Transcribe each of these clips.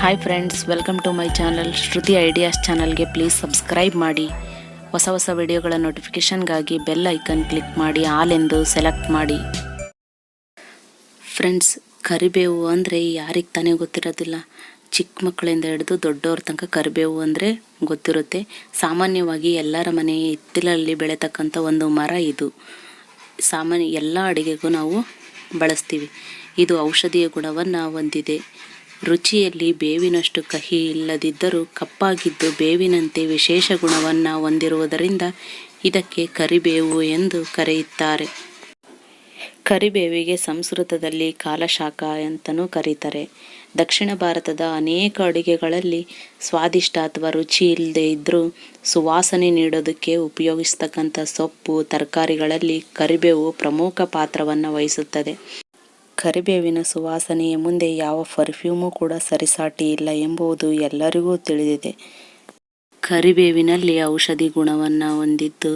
Hi friends welcome to my channel Shruti ideas ಚಾನಲ್ಗೆ please subscribe ಮಾಡಿ. ಹೊಸ ಹೊಸ ವಿಡಿಯೋಗಳ ನೋಟಿಫಿಕೇಷನ್ಗಾಗಿ ಬೆಲ್ ಐಕನ್ ಕ್ಲಿಕ್ ಮಾಡಿ ಆಲ್ ಎಂದು ಸೆಲೆಕ್ಟ್ ಮಾಡಿ. ಫ್ರೆಂಡ್ಸ್ ಕರಿಬೇವು ಅಂದರೆ ಯಾರಿಗೆ ತಾನೇ ಗೊತ್ತಿರೋದಿಲ್ಲ. ಚಿಕ್ಕ ಮಕ್ಕಳಿಂದ ಹಿಡಿದು ದೊಡ್ಡವ್ರ ತನಕ ಕರಿಬೇವು ಅಂದರೆ ಗೊತ್ತಿರುತ್ತೆ. ಸಾಮಾನ್ಯವಾಗಿ ಎಲ್ಲರ ಮನೆ ಹಿತ್ತಲಲ್ಲಿ ಬೆಳೆತಕ್ಕಂಥ ಒಂದು ಮರ ಇದು. ಸಾಮಾನ್ಯ ಎಲ್ಲ ಅಡುಗೆಗೂ ನಾವು ಬಳಸ್ತೀವಿ. ಇದು ಔಷಧೀಯ ಗುಣವನ್ನು ಹೊಂದಿದೆ. ರುಚಿಯಲ್ಲಿ ಬೇವಿನಷ್ಟು ಕಹಿ ಇಲ್ಲದಿದ್ದರೂ ಕಪ್ಪಾಗಿದ್ದು ಬೇವಿನಂತೆ ವಿಶೇಷ ಗುಣವನ್ನು ಹೊಂದಿರುವುದರಿಂದ ಇದಕ್ಕೆ ಕರಿಬೇವು ಎಂದು ಕರೆಯುತ್ತಾರೆ. ಕರಿಬೇವಿಗೆ ಸಂಸ್ಕೃತದಲ್ಲಿ ಕಾಲಶಾಖ ಅಂತಲೂ ಕರೀತಾರೆ. ದಕ್ಷಿಣ ಭಾರತದ ಅನೇಕ ಅಡುಗೆಗಳಲ್ಲಿ ಸ್ವಾದಿಷ್ಟ ಅಥವಾ ರುಚಿ ಇಲ್ಲದೆ ಇದ್ದರೂ ಸುವಾಸನೆ ನೀಡೋದಕ್ಕೆ ಉಪಯೋಗಿಸ್ತಕ್ಕಂಥ ಸೊಪ್ಪು, ತರಕಾರಿಗಳಲ್ಲಿ ಕರಿಬೇವು ಪ್ರಮುಖ ಪಾತ್ರವನ್ನು ವಹಿಸುತ್ತದೆ. ಕರಿಬೇವಿನ ಸುವಾಸನೆಯ ಮುಂದೆ ಯಾವ ಪರ್ಫ್ಯೂಮು ಕೂಡ ಸರಿಸಾಟಿ ಇಲ್ಲ ಎಂಬುದು ಎಲ್ಲರಿಗೂ ತಿಳಿದಿದೆ. ಕರಿಬೇವಿನಲ್ಲಿ ಔಷಧಿ ಗುಣವನ್ನು ಹೊಂದಿದ್ದು,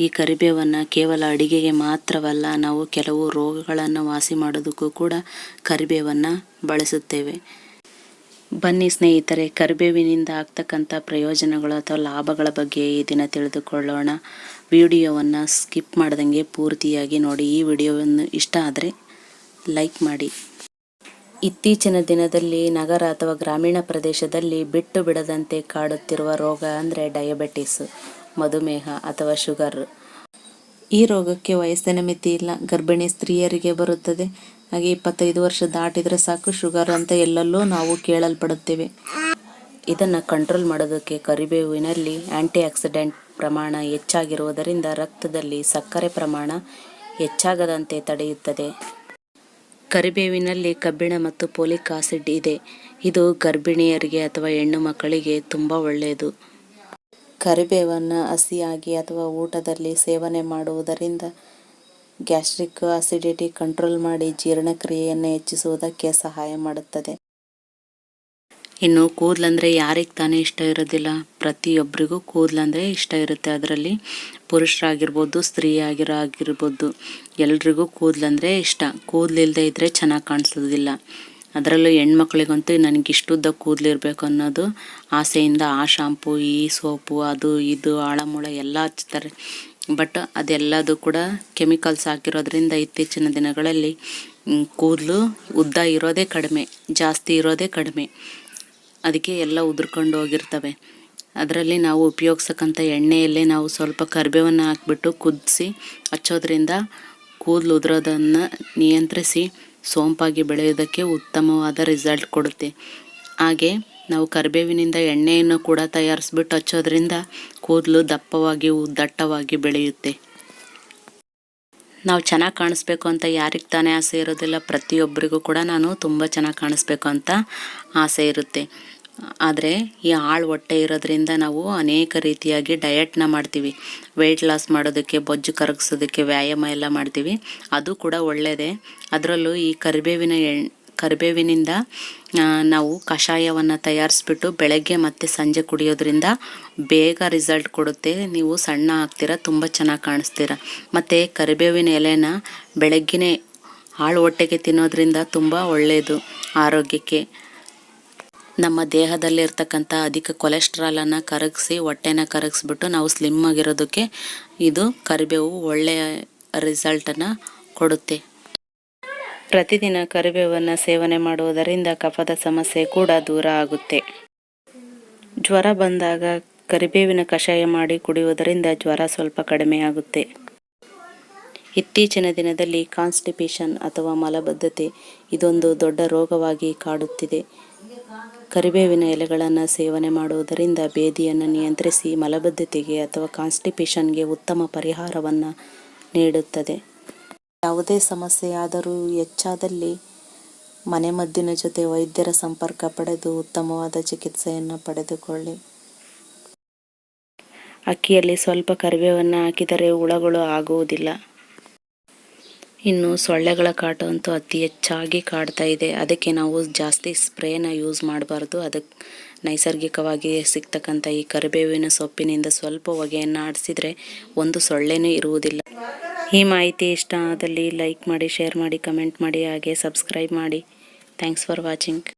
ಈ ಕರಿಬೇವನ್ನು ಕೇವಲ ಅಡಿಗೆಗೆ ಮಾತ್ರವಲ್ಲ, ನಾವು ಕೆಲವು ರೋಗಗಳನ್ನು ವಾಸಿ ಮಾಡೋದಕ್ಕೂ ಕೂಡ ಕರಿಬೇವನ್ನು ಬಳಸುತ್ತೇವೆ. ಬನ್ನಿ ಸ್ನೇಹಿತರೆ, ಕರಿಬೇವಿನಿಂದ ಆಗ್ತಕ್ಕಂಥ ಪ್ರಯೋಜನಗಳು ಅಥವಾ ಲಾಭಗಳ ಬಗ್ಗೆ ಈ ದಿನ ತಿಳಿದುಕೊಳ್ಳೋಣ. ವಿಡಿಯೋವನ್ನು ಸ್ಕಿಪ್ ಮಾಡ್ದಂಗೆ ಪೂರ್ತಿಯಾಗಿ ನೋಡಿ. ಈ ವಿಡಿಯೋವನ್ನು ಇಷ್ಟ ಆದರೆ ಲೈಕ್ ಮಾಡಿ. ಇತ್ತೀಚಿನ ದಿನದಲ್ಲಿ ನಗರ ಅಥವಾ ಗ್ರಾಮೀಣ ಪ್ರದೇಶದಲ್ಲಿ ಬಿಟ್ಟು ಬಿಡದಂತೆ ಕಾಡುತ್ತಿರುವ ರೋಗ ಅಂದರೆ ಡಯಾಬಿಟಿಸ್ ಮಧುಮೇಹ ಅಥವಾ ಶುಗರ್ ಈ ರೋಗಕ್ಕೆ ವಯಸ್ಸಿನ ಮಿತಿ ಇಲ್ಲ. ಗರ್ಭಿಣಿ ಸ್ತ್ರೀಯರಿಗೆ ಬರುತ್ತದೆ. ಹಾಗೆ ಇಪ್ಪತ್ತೈದು ವರ್ಷ ದಾಟಿದರೆ ಸಾಕು ಶುಗರ್ ಅಂತ ಎಲ್ಲೆಲ್ಲೂ ನಾವು ಕೇಳಲ್ಪಡುತ್ತೇವೆ. ಇದನ್ನು ಕಂಟ್ರೋಲ್ ಮಾಡೋದಕ್ಕೆ ಕರಿಬೇವಿನಲ್ಲಿ ಆ್ಯಂಟಿ ಆಕ್ಸಿಡೆಂಟ್ ಪ್ರಮಾಣ ಹೆಚ್ಚಾಗಿರುವುದರಿಂದ ರಕ್ತದಲ್ಲಿ ಸಕ್ಕರೆ ಪ್ರಮಾಣ ಹೆಚ್ಚಾಗದಂತೆ ತಡೆಯುತ್ತದೆ. ಕರಿಬೇವಿನಲ್ಲಿ ಕಬ್ಬಿಣ ಮತ್ತು ಪೋಲಿಕ್ ಆಸಿಡ್ ಇದೆ. ಇದು ಗರ್ಭಿಣಿಯರಿಗೆ ಅಥವಾ ಹೆಣ್ಣು ಮಕ್ಕಳಿಗೆ ತುಂಬ ಒಳ್ಳೆಯದು. ಕರಿಬೇವನ್ನು ಹಸಿಯಾಗಿ ಅಥವಾ ಊಟದಲ್ಲಿ ಸೇವನೆ ಮಾಡುವುದರಿಂದ ಗ್ಯಾಸ್ಟ್ರಿಕ್ ಆಸಿಡಿಟಿ ಕಂಟ್ರೋಲ್ ಮಾಡಿ ಜೀರ್ಣಕ್ರಿಯೆಯನ್ನು ಹೆಚ್ಚಿಸುವುದಕ್ಕೆ ಸಹಾಯ ಮಾಡುತ್ತದೆ. ಇನ್ನು ಕೂದಲಂದರೆ ಯಾರಿಗೆ ತಾನೇ ಇಷ್ಟ ಇರೋದಿಲ್ಲ? ಪ್ರತಿಯೊಬ್ಬರಿಗೂ ಕೂದಲಂದರೆ ಇಷ್ಟ ಇರುತ್ತೆ. ಅದರಲ್ಲಿ ಪುರುಷರಾಗಿರ್ಬೋದು ಸ್ತ್ರೀ ಆಗಿರೋ ಆಗಿರ್ಬೋದು, ಎಲ್ರಿಗೂ ಕೂದಲಂದರೆ ಇಷ್ಟ. ಕೂದಲಿಲ್ಲದೆ ಇದ್ದರೆ ಚೆನ್ನಾಗಿ ಕಾಣಿಸೋದಿಲ್ಲ. ಅದರಲ್ಲೂ ಹೆಣ್ಮಕ್ಳಿಗಂತೂ ನನಗೆ ಇಷ್ಟುದ್ದ ಕೂದಲಿರ್ಬೇಕು ಅನ್ನೋದು ಆಸೆಯಿಂದ ಆ ಶಾಂಪು, ಈ ಸೋಪು, ಅದು, ಇದು, ಆಳಮೂಳ ಎಲ್ಲ ಹಚ್ತಾರೆ. ಬಟ್ ಅದೆಲ್ಲದು ಕೂಡ ಕೆಮಿಕಲ್ಸ್ ಹಾಕಿರೋದ್ರಿಂದ ಇತ್ತೀಚಿನ ದಿನಗಳಲ್ಲಿ ಕೂದಲು ಉದ್ದ ಇರೋದೇ ಕಡಿಮೆ, ಜಾಸ್ತಿ ಇರೋದೇ ಕಡಿಮೆ. ಅದಕ್ಕೆ ಎಲ್ಲ ಉದುರ್ಕೊಂಡು ಹೋಗಿರ್ತವೆ. ಅದರಲ್ಲಿ ನಾವು ಉಪಯೋಗಿಸಕ್ಕಂಥ ಎಣ್ಣೆಯಲ್ಲೇ ನಾವು ಸ್ವಲ್ಪ ಕರಿಬೇವನ್ನು ಹಾಕ್ಬಿಟ್ಟು ಕುದಿಸಿ, ಹಚ್ಚೋದ್ರಿಂದ ಕೂದಲು ಉದುರೋದನ್ನು ನಿಯಂತ್ರಿಸಿ ಸೋಂಪಾಗಿ ಬೆಳೆಯೋದಕ್ಕೆ ಉತ್ತಮವಾದ ರಿಸಲ್ಟ್ ಕೊಡುತ್ತೆ. ಹಾಗೆ ನಾವು ಕರಿಬೇವಿನಿಂದ ಎಣ್ಣೆಯನ್ನು ಕೂಡ ತಯಾರಿಸ್ಬಿಟ್ಟು ಹಚ್ಚೋದ್ರಿಂದ ಕೂದಲು ದಪ್ಪವಾಗಿ ದಟ್ಟವಾಗಿ ಬೆಳೆಯುತ್ತೆ. ನಾವು ಚೆನ್ನಾಗಿ ಕಾಣಿಸ್ಬೇಕು ಅಂತ ಯಾರಿಗೆ ತಾನೇ ಆಸೆ ಇರೋದಿಲ್ಲ ಪ್ರತಿಯೊಬ್ಬರಿಗೂ ಕೂಡ ನಾನು ತುಂಬ ಚೆನ್ನಾಗಿ ಕಾಣಿಸ್ಬೇಕು ಅಂತ ಆಸೆ ಇರುತ್ತೆ. ಆದರೆ ಈ ಆಳು ಹೊಟ್ಟೆ ಇರೋದ್ರಿಂದ ನಾವು ಅನೇಕ ರೀತಿಯಾಗಿ ಡಯಟ್ನ ಮಾಡ್ತೀವಿ. ವೆಯ್ಟ್ ಲಾಸ್ ಮಾಡೋದಕ್ಕೆ, ಬೊಜ್ಜು ಕರಗಿಸೋದಕ್ಕೆ ವ್ಯಾಯಾಮ ಎಲ್ಲ ಮಾಡ್ತೀವಿ. ಅದು ಕೂಡ ಒಳ್ಳೆಯದೇ ಅದರಲ್ಲೂ ಈ ಕರಿಬೇವಿನ ಎಣ್ ಕರಿಬೇವಿನಿಂದ ನಾವು ಕಷಾಯವನ್ನು ತಯಾರಿಸ್ಬಿಟ್ಟು ಬೆಳಗ್ಗೆ ಮತ್ತು ಸಂಜೆ ಕುಡಿಯೋದ್ರಿಂದ ಬೇಗ ರಿಸಲ್ಟ್ ಕೊಡುತ್ತೆ. ನೀವು ಸಣ್ಣ ಆಗ್ತೀರ, ತುಂಬ ಚೆನ್ನಾಗಿ ಕಾಣಿಸ್ತೀರ. ಮತ್ತು ಕರಿಬೇವಿನ ಎಲೆನ ಬೆಳಗ್ಗೆನೇ ಹಾಳು ಹೊಟ್ಟೆಗೆ ತಿನ್ನೋದ್ರಿಂದ ತುಂಬ ಒಳ್ಳೆಯದು ಆರೋಗ್ಯಕ್ಕೆ. ನಮ್ಮ ದೇಹದಲ್ಲಿರ್ತಕ್ಕಂಥ ಅಧಿಕ ಕೊಲೆಸ್ಟ್ರಾಲನ್ನು ಕರಗಿಸಿ, ಹೊಟ್ಟೆನ ಕರಗಿಸ್ಬಿಟ್ಟು ನಾವು ಸ್ಲಿಮ್ ಆಗಿರೋದಕ್ಕೆ ಇದು ಕರಿಬೇವು ಒಳ್ಳೆಯ ರಿಸಲ್ಟನ್ನು ಕೊಡುತ್ತೆ. ಪ್ರತಿದಿನ ಕರಿಬೇವನ್ನು ಸೇವನೆ ಮಾಡುವುದರಿಂದ ಕಫದ ಸಮಸ್ಯೆ ಕೂಡ ದೂರ ಆಗುತ್ತೆ. ಜ್ವರ ಬಂದಾಗ ಕರಿಬೇವಿನ ಕಷಾಯ ಮಾಡಿ ಕುಡಿಯುವುದರಿಂದ ಜ್ವರ ಸ್ವಲ್ಪ ಕಡಿಮೆಯಾಗುತ್ತೆ ಇತ್ತೀಚಿನ ದಿನದಲ್ಲಿ ಕಾನ್ಸ್ಟಿಪೇಷನ್ ಅಥವಾ ಮಲಬದ್ಧತೆ ಇದೊಂದು ದೊಡ್ಡ ರೋಗವಾಗಿ ಕಾಡುತ್ತಿದೆ. ಕರಿಬೇವಿನ ಎಲೆಗಳನ್ನು ಸೇವನೆ ಮಾಡುವುದರಿಂದ ಬೇದಿಯನ್ನು ನಿಯಂತ್ರಿಸಿ ಮಲಬದ್ಧತೆಗೆ ಅಥವಾ ಕಾನ್ಸ್ಟಿಪೇಷನ್ಗೆ ಉತ್ತಮ ಪರಿಹಾರವನ್ನು ನೀಡುತ್ತದೆ. ಯಾವುದೇ ಸಮಸ್ಯೆಯಾದರೂ ಹೆಚ್ಚಾದಲ್ಲಿ ಮನೆಮದ್ದಿನ ಜೊತೆ ವೈದ್ಯರ ಸಂಪರ್ಕ ಪಡೆದು ಉತ್ತಮವಾದ ಚಿಕಿತ್ಸೆಯನ್ನು ಪಡೆದುಕೊಳ್ಳಿ. ಅಕ್ಕಿಯಲ್ಲಿ ಸ್ವಲ್ಪ ಕರಿಬೇವನ್ನು ಹಾಕಿದರೆ ಹುಳಗಳು ಆಗುವುದಿಲ್ಲ. ಇನ್ನು ಸೊಳ್ಳೆಗಳ ಕಾಟ ಅಂತೂ ಅತಿ ಹೆಚ್ಚಾಗಿ ಕಾಡ್ತಾ ಇದೆ. ಅದಕ್ಕೆ ನಾವು ಜಾಸ್ತಿ ಸ್ಪ್ರೇನ ಯೂಸ್ ಮಾಡಬಾರ್ದು. ಅದಕ್ಕೆ ನೈಸರ್ಗಿಕವಾಗಿ ಸಿಗ್ತಕ್ಕಂಥ ಈ ಕರಿಬೇವಿನ ಸೊಪ್ಪಿನಿಂದ ಸ್ವಲ್ಪ ಹೊಗೆಯನ್ನು ಆಡಿಸಿದರೆ ಒಂದು ಸೊಳ್ಳೆನೂ ಇರುವುದಿಲ್ಲ. ಈ ಮಾಹಿತಿ ಇಷ್ಟ ಆದಲ್ಲಿ ಲೈಕ್ ಮಾಡಿ ಶೇರ್ ಮಾಡಿ ಕಮೆಂಟ್ ಮಾಡಿ, ಹಾಗೆ ಸಬ್ಸ್ಕ್ರೈಬ್ ಮಾಡಿ. Thanks for watching